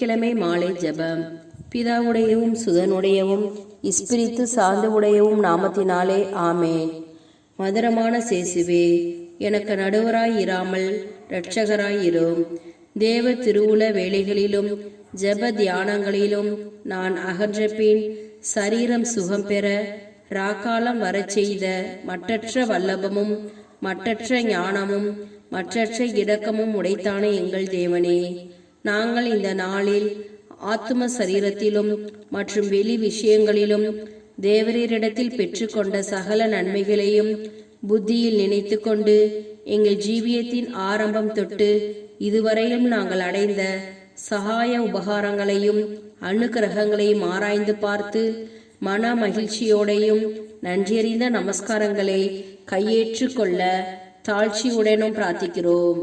கிழமை மாலை ஜெபம். பிதாவுடையவும் சுதனுடையவும் இஸ்பிரித்து சார்ந்து உடையவும் நாமத்தினாலே ஆமே மதுரமான சேசுவே எனக்கு நடுவராய் இராமல் இரட்சகராய் இரும் தேவ திருவுல வேலைகளிலும் ஜெப தியானங்களிலும் நான் அகன்ற பின் சரீரம் சுகம் பெற ராக்காலம் வரச் செய்த மற்றற்ற வல்லபமும் மற்றற்ற ஞானமும் மற்றற்ற இடக்கமும் உடைத்தான எங்கள் தேவனே. நாங்கள் இந்த நாளில் ஆத்ம சரீரத்திலும் மற்றும் வெளி விஷயங்களிலும் தேவரீரிடத்தில் பெற்றுக்கொண்ட சகல நன்மைகளையும் புத்தியில் நினைத்து கொண்டு எங்கள் ஜீவியத்தின் ஆரம்பம் தொட்டு இதுவரையும் நாங்கள் அடைந்த சகாய உபகாரங்களையும் அனுகிரகங்களையும் ஆராய்ந்து பார்த்து மன மகிழ்ச்சியோடையும் நன்றியறிந்த நமஸ்காரங்களை கையேற்று கொள்ள தாழ்ச்சியுடனும் பிரார்த்திக்கிறோம்.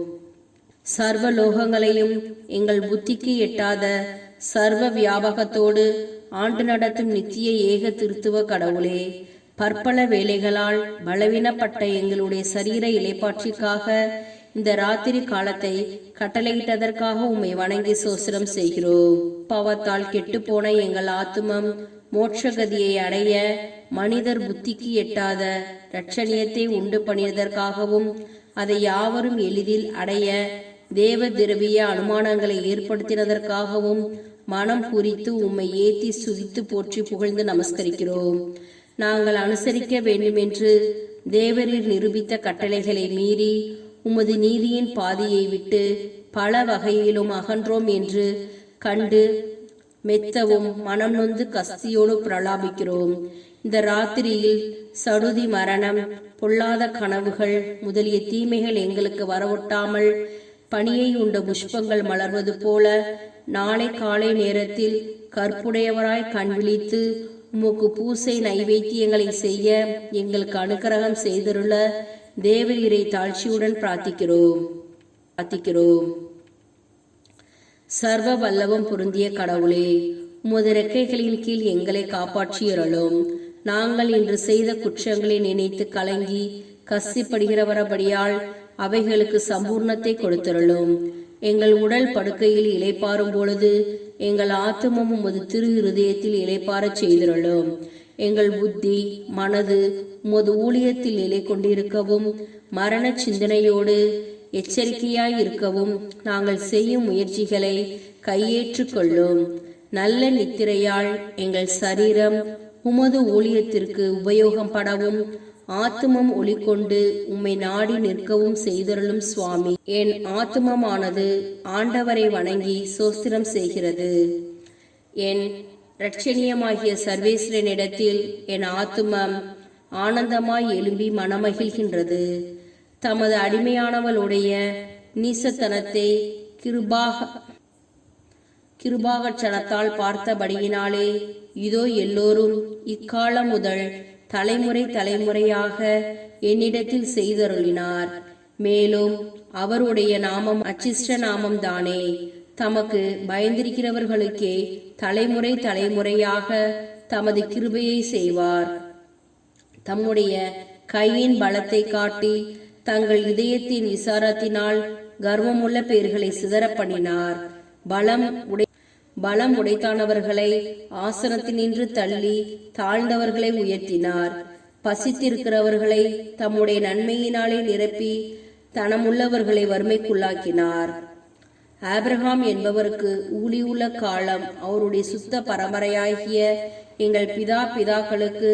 சர்வ லோகங்களையும் எங்கள் புத்திக்கு எட்டாத சர்வ வியாபகத்தோடு ஆண்டு நடத்தும் நித்திய ஏக திருத்துவ கடவுளே பற்பல வேலைகளால் பலவீனப்பட்ட எங்களுடைய சரீர இலைப்பாற்றிற்காக இந்த ராத்திரி காலத்தை கட்டளையிட்டதற்காக உம்மை வணங்கி சோசனம் செய்கிறோம். பாவத்தால் கெட்டுப்போன எங்கள் ஆத்துமம் மோட்சகதியை அடைய மனிதர் புத்திக்கு எட்டாத ரட்சணியத்தை உண்டு பண்ணியதற்காகவும் அதை யாவரும் எளிதில் அடைய தேவ திரவிய அனுமானங்களை ஏற்படுத்தினதற்காகவும் மனம் குறித்து உம்மை ஏத்தி சுதித்து போற்றி புகழ்ந்து நமஸ்கரிக்கிறோம். நாங்கள் அனுசரிக்க வேண்டுமென்று தேவரீர் நிரூபித்த கட்டளைகளை மீறி உமது நீதியின் பாதையை விட்டு பல வகையிலும் அகன்றோம் என்று கண்டு மெத்தவும் மனம் நொந்து கஸ்தியோடு பிரலாபிக்கிறோம். இந்த ராத்திரியில் சடுதி மரணம் பொல்லாத கனவுகள் முதலிய தீமைகள் எங்களுக்கு வரவொட்டாமல் பனியை உண்ட புஷ்பங்கள் மலர்வது போல நாளை காலை நேரத்தில் கற்புடையவராய் கண் விழித்து உமக்கு பூசை நைவேத்தியங்களை செய்ய எங்களுக்கு அனுக்கிரகம் செய்திருள்ள தேவகிரை தாழ்ச்சியுடன் பிரார்த்திக்கிறோம். பிரார்த்திக்கிறோம். சர்வ வல்லவம் பொருந்திய கடவுளே உமது ரெக்கைகளின் கீழ் எங்களை காப்பாற்றியருளும். நாங்கள் இன்று செய்த குற்றங்களை நினைத்து கலங்கி கசிப்படுகிறவரபடியால் அவைகளுக்கு சம்பூர்ணத்தை கொடுத்தருளும். எங்கள் உடல் படுக்கையில் இளைப்பாறும் பொழுது எங்கள் ஆத்மமும் உமது திரு இருதயத்தில் இளைப்பாறச் செய்திருளும். எங்கள் புத்தி மனது உமது ஊழியத்தில் நிலை கொண்டிருக்கவும் மரண சிந்தனையோடு எச்சரிக்கையாய் இருக்கவும் நாங்கள் செய்யும் முயற்சிகளை கையேற்றுக்கொள்ளும் நல்ல நித்திரையால் எங்கள் சரீரம் உமது ஊழியத்திற்கு உபயோகம் படவும் ஆத்துமம் ஒளிக்கொண்டு உம்மை நாடி நிற்கவும் செய்தருளும் சுவாமி. என் ஆத்துமமானது ஆண்டவரை வணங்கி சோஸ்திரம் செய்கிறது. என் இரட்சணியமாகிய சர்வேஸ்வரனிடத்தில் என் ஆத்துமம் ஆனந்தமாய் எழும்பி மனமகிழ்கின்றது. தமது அடிமையானவளுடைய நீசத்தனத்தை கிருபாக கிருபாகட்சணத்தால் பார்த்தபடியினாலே இதோ எல்லோரும் இக்காலம் முதல் தலைமுறை தலைமுறையாக என்னிடத்தில் செய்தருளினார். மேலும் அவருடைய நாமம் அச்சிஷ்ட நாமம் தானே தமக்கு பயந்திருக்கிறவர்களுக்கே தலைமுறை தலைமுறையாக தமது கிருபையை செய்வார். தம்முடைய கையின் பலத்தை காட்டி தங்கள் இதயத்தின் விசாரத்தினால் கர்வமுள்ள பேர்களை சிதற பண்ணினார் பலம் உடை பலம் உடைத்தானவர்களை ஆசனத்தினின்று தள்ளி தாழ்ந்தவர்களை உயர்த்தினார். பசித்திருக்கிறவர்களை தம்முடைய நன்மையினாலே நிரப்பி தனமுள்ளவர்களை வறுமைக்குள்ளாக்கினார். ஆப்ரஹாம் என்பவருக்கு ஊழியுள்ள காலம் அவருடைய சுத்த பரம்பரையாகிய எங்கள் பிதா பிதாக்களுக்கு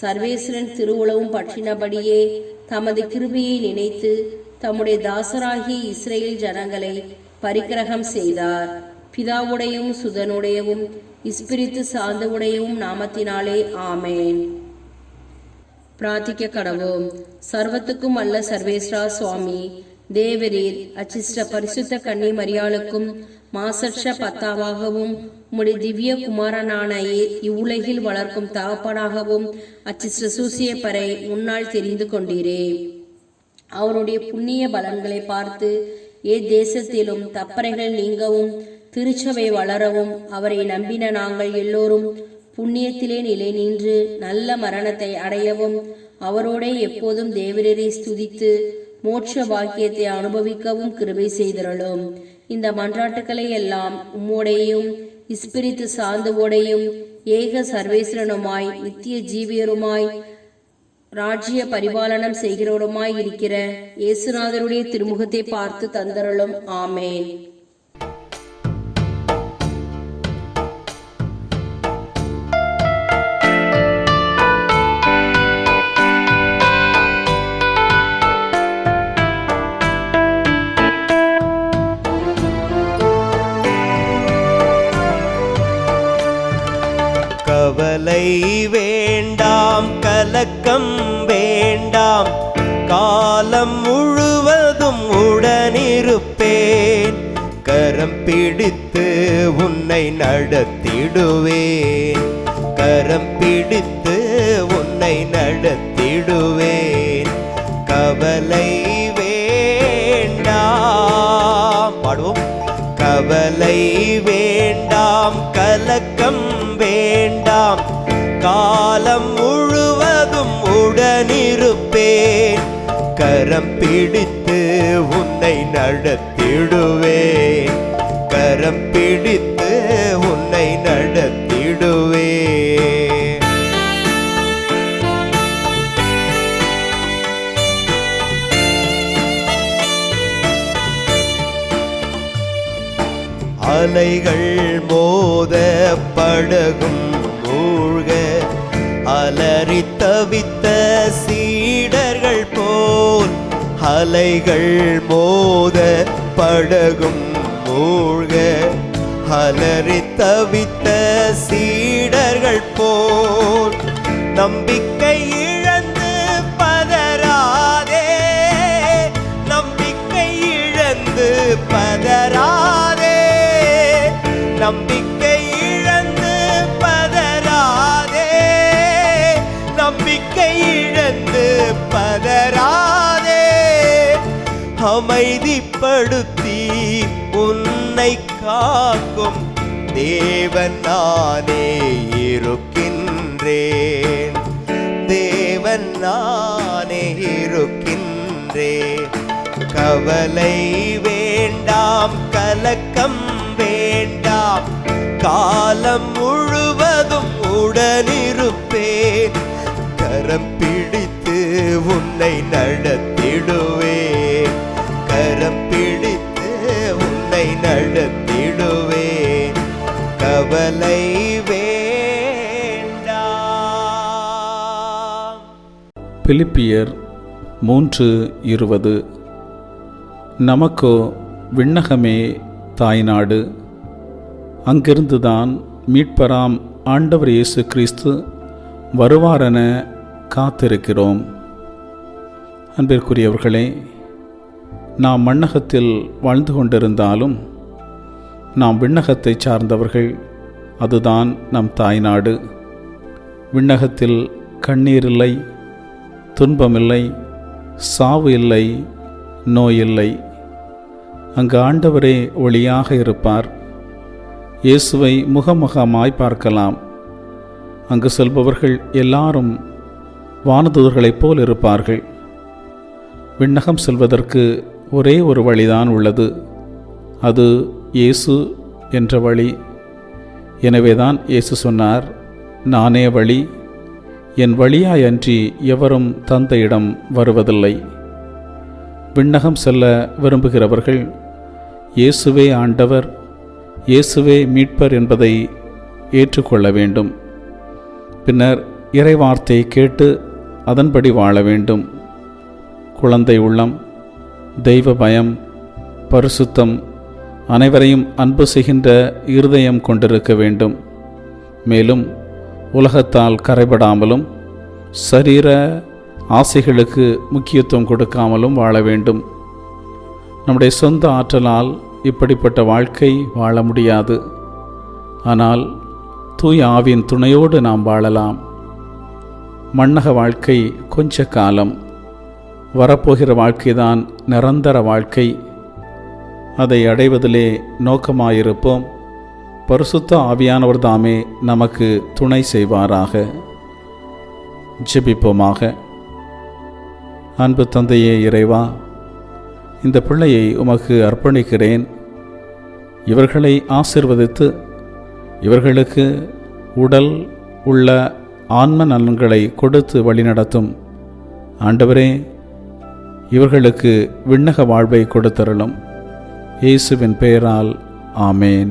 சர்வேஸ்வரன் திருவுளவும் பற்றினபடியே தமது கிருபையை நினைத்து தம்முடைய தாசராகிய இஸ்ரேல் ஜனங்களை பரிக்கிரகம் செய்தார். பிதாவுடையும் சுதனுடையவும் இஸ்பிரித்து சார்ந்தவுடையவும் நாமத்தினாலே ஆமேன். பிரார்த்திக்க கடவோம் சர்வத்துக்கும் அல்ல சர்வேஸ்வரா சுவாமி தேவரீர் அச்சிஷ்ட பரிசுத்த கன்னி மரியாளுக்கும் மாசற்ற பத்தாவாகவும் உம்முடைய திவ்ய குமாரனான இவ்வுலகில் வளர்க்கும் தகப்பனாகவும் அச்சிஷ்ட சூசியப்பரை முன்னால் தெரிந்து கொண்டீரே. அவருடைய புண்ணிய பலன்களை பார்த்து ஏ தேசத்திலும் தப்பறைகள் நீங்கவும் திருச்சபை வளரவும் அவரை நம்பின நாங்கள் எல்லோரும் புண்ணியத்திலே நிலை நின்று நல்ல மரணத்தை அடையவும் அவரோடே எப்போதும் தேவரரை ஸ்துதித்து மோட்ச பாக்கியத்தை அனுபவிக்கவும் கிருபை செய்திரளும். இந்த மன்றாட்டுக்களை எல்லாம் உம்மோடையும் இஸ்பிரித்து சார்ந்தவோடையும் ஏக சர்வேஸ்வரனுமாய் நித்திய ஜீவியருமாய் ராஜ்ய பரிபாலனம் செய்கிறவருமாய் இருக்கிற இயேசுநாதருடைய திருமுகத்தை பார்த்து தந்தருளும். ஆமேன். கலக்கம் வேண்டாம். காலம் முழுவதும் உடனிருப்பேன். கரம் பிடித்து உன்னை நடத்திடுவேன். கரம் பிடித்து உன்னை நடத்திடுவேன். கவலை வேண்டாம். பாடுவோம். கவலை வேண்டாம். கலக்கம் வேண்டாம். காலம் முழு உடனிருப்பேன் கரம் பிடித்து உன்னை நடத்திடுவேன். கரம் பிடித்து உன்னை நடத்திடுவேன். அலைகள் மோத படகும் மூழ்க. அலறி தவித்து அலைகள் மோத படகும் மூழ்க. அலறி தவித்த சீடர்கள் போல் நம்பிக்கையில் தேவன் நானே இருக்கின்றேன். தேவன் நானே இருக்கின்றேன். கவலை வேண்டாம் கலக்கம் வேண்டாம். காலம் முழுவதும் உடனிருப்பேன். கரப்பி பிலிப்பியர் மூன்று இருபது. நமக்கோ விண்ணகமே தாய்நாடு. அங்கிருந்துதான் மீட்பராம் ஆண்டவர் இயேசு கிறிஸ்து வருவாரென காத்திருக்கிறோம். அன்பிற்குரியவர்களே நாம் மண்ணகத்தில் வாழ்ந்து கொண்டிருந்தாலும் நாம் விண்ணகத்தை சார்ந்தவர்கள் அதுதான் நம் தாய்நாடு. விண்ணகத்தில் கண்ணீர் இல்லை துன்பமில்லை சாவு இல்லை நோய் இல்லை. அங்கு ஆண்டவரே ஒளியாக இருப்பார். இயேசுவை முகமுகமாய் பார்க்கலாம். அங்கு செல்பவர்கள் எல்லாரும் வானதூதர்களைப் போல் இருப்பார்கள். விண்ணகம் செல்வதற்கு ஒரே ஒரு வழிதான் உள்ளது. அது இயேசு என்ற வழி. எனவேதான் இயேசு சொன்னார் நானே வழி என் வழியாய் அன்றி எவரும் தந்தையிடம் வருவதில்லை. விண்ணகம் செல்ல விரும்புகிறவர்கள் இயேசுவே ஆண்டவர் இயேசுவே மீட்பர் என்பதை ஏற்றுக்கொள்ள வேண்டும். பின்னர் இறைவார்த்தை கேட்டு அதன்படி வாழ வேண்டும். குழந்தை உள்ளம் தெய்வ பயம் பரிசுத்தம் அனைவரையும் அன்பு செய்கின்ற இருதயம் கொண்டிருக்க வேண்டும். மேலும் உலகத்தால் கரைபடாமலும் சரீர ஆசைகளுக்கு முக்கியத்துவம் கொடுக்காமலும் வாழ வேண்டும். நம்முடைய சொந்த ஆற்றலால் இப்படிப்பட்ட வாழ்க்கை வாழ முடியாது. ஆனால் தூய் ஆவின் துணையோடு நாம் வாழலாம். மண்ணக வாழ்க்கை கொஞ்ச காலம். வரப்போகிற வாழ்க்கைதான் நிரந்தர வாழ்க்கை. அதை அடைவதிலே நோக்கமாயிருப்போம். பரிசுத்த ஆவியானவர் தாமே நமக்கு துணை செய்வாராக. ஜெபிப்போமாக. அன்பு தந்தையே இறைவா இந்த பிள்ளையை உமக்கு அர்ப்பணிக்கிறேன். இவர்களை ஆசிர்வதித்து இவர்களுக்கு உடல் உள்ள ஆன்ம நலன்களை கொடுத்து வழிநடத்தும். ஆண்டவரே இவர்களுக்கு விண்ணக வாழ்வை கொடுத்தருளும். இயேசுவின் பெயரால் ஆமேன்.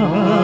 Amen.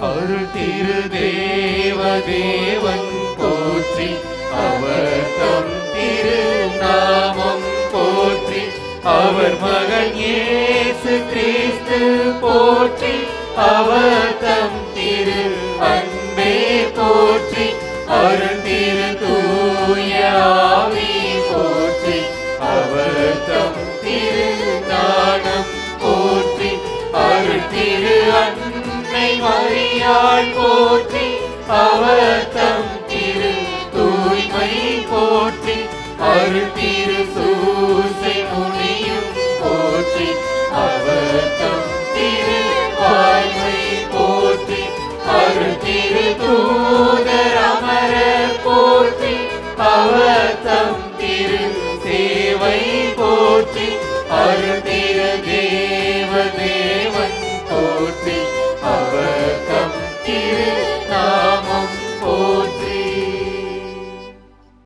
அருள் திரு தேவ தேவன் போற்றி அவர் தம் திரு நாமம் போற்றி அவர் மகன் இயேசு கிறிஸ்து போற்றி அவர் தம் திரு அன்பே போற்றி அருள் திரு தூய ஆவி போற்றி அவர் தம் திரு ஞானம் போற்றி அருள் திரு அன்னை மரியாள் போற்றி அவர் தம் திரு தூய்மை போற்றி அருள் திரு சூசை முனியும் போற்றி அவர் தம் திரு வாய்மை போற்றி அருள் திரு தூதர் அமர போற்றி அவர் தம் திரு சேவை